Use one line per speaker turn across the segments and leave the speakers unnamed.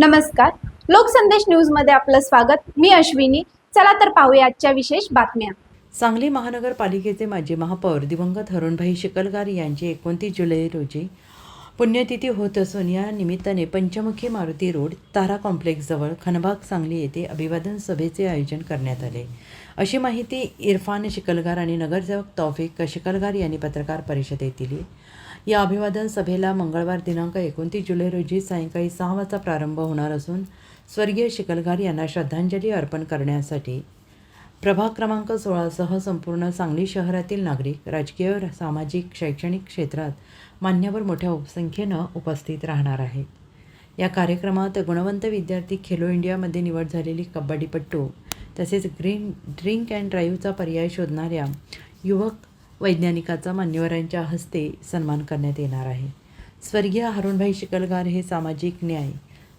नमस्कार. लोकसंदेश न्यूजमध्ये आपलं स्वागत. मी अश्विनी. चला तर पाहूया आजच्या विशेष बातम्या.
सांगली महानगरपालिकेचे माजी महापौर दिवंगत हरुणभाई शिकलगार यांची एकोणतीस जुलै रोजी पुण्यतिथी होत असून या निमित्ताने पंचमुखी मारुती रोड तारा कॉम्प्लेक्सजवळ खनबाग सांगली येथे अभिवादन सभेचे आयोजन करण्यात आले. अशी माहिती इरफान शिकलगार आणि नगरसेवक तौफिक शिकलगार यांनी पत्रकार परिषदेत दिली. या अभिवादन सभेला मंगळवार दिनांक एकोणतीस जुलै रोजी सायंकाळी सहा वाजता प्रारंभ होणार असून स्वर्गीय शिकलगार यांना श्रद्धांजली अर्पण करण्यासाठी प्रभाग क्रमांक सोळासह संपूर्ण सांगली शहरातील नागरिक राजकीय सामाजिक शैक्षणिक क्षेत्रात मान्यवर मोठ्या उपसंख्येनं उपस्थित राहणार आहेत. या कार्यक्रमात गुणवंत विद्यार्थी खेलो इंडियामध्ये निवड झालेली कबड्डीपट्टू तसेच ग्रीन ड्रिंक अँड ड्राईव्हचा पर्याय शोधणाऱ्या युवक वैज्ञानिकाचा मान्यवरांच्या हस्ते सन्मान करण्यात येणार आहे. स्वर्गीय हरुणभाई शिकलगार हे सामाजिक न्याय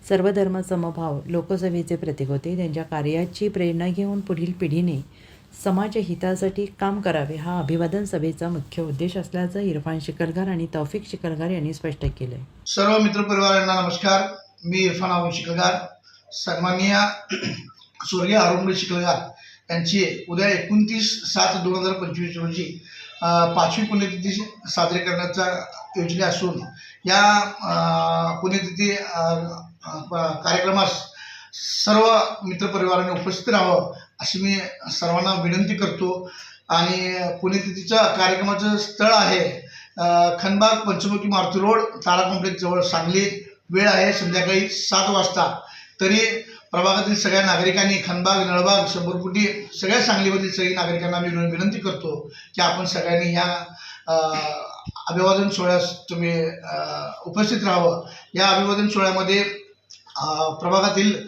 सर्वधर्म समभाव लोकसभेचे प्रतीक होते. त्यांच्या कार्याची प्रेरणा घेऊन पुढील पिढीने समाज हितासाठी काम करावे हा अभिवादन सभेचा मुख्य उद्देश असल्याचं इरफान शिकलगार आणि तौफिक शिकलगार यांनी स्पष्ट केलं
सर्व मित्रपरिवारांना नमस्कार. मी इरफान आबू शिकलगार सन्माननीय स्वर्गीय अरुणभाई शिकलगार यांची उद्या एकोणतीस सात दोन हजार पंचवीस रोजी पाचवी पुण्यतिथी साजरी करण्याचा योजने असून या पुण्यतिथी प- कार्यक्रमास सर्व मित्रपरिवाराने उपस्थित राहावं अशी मी सर्वांना विनंती करतो. आणि पुण्यतिथीच्या कार्यक्रमाचं स्थळ आहे खनबाग पंचमुखी मारुती रोड तारा कॉम्प्लेक्सजवळ सांगली. वेळ आहे संध्याकाळी सात वाजता. तरी प्रभागातील सगळ्या नागरिकांनी खनबाग नळबाग शंभरपुटी सगळ्या सांगलीमधील सगळी नागरिकांना मी विनंती करतो की आपण सगळ्यांनी ह्या अभिवादन सोहळ्यास तुम्ही उपस्थित राहावं. या अभिवादन सोहळ्यामध्ये प्रभागातील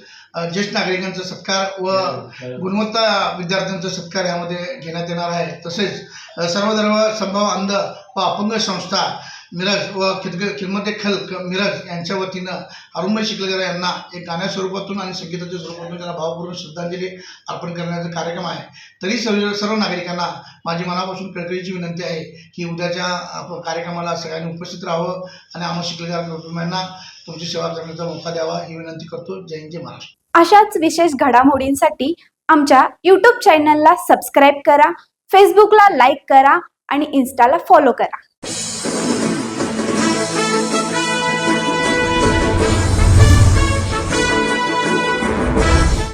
ज्येष्ठ नागरिकांचा सत्कार व गुणवत्ता विद्यार्थ्यांचा सत्कार यामध्ये घेण्यात येणार आहे. तसेच अ, सर्वधर्म संभाव अंध व अपंग संस्था मिरज व खिदग खिदमते खल मिरज यांच्या वतीनं अरुणभाई शिकलेकर यांना एक गाण्या स्वरूपातून आणि संगीताच्या स्वरूपातून त्यांना भावपूर्ण श्रद्धांजली अर्पण करण्याचा कार्यक्रम आहे. तरी सर्व सर्व नागरिकांना माझी मनापासून कळकळीची विनंती आहे की उद्याच्या कार्यक्रमाला सगळ्यांनी उपस्थित राहावं आणि आम्हा शिकलेकर कुटुंबांना तुमची सेवा करण्याचा मौका द्यावा ही विनंती करतो. जय हिंद जय महाराष्ट्र.
अशाच विशेष घडामोडींसाठी आमच्या यूट्यूब चॅनलला सबस्क्राईब करा फेसबुकला लाईक करा आणि इन्स्टाला फॉलो करा.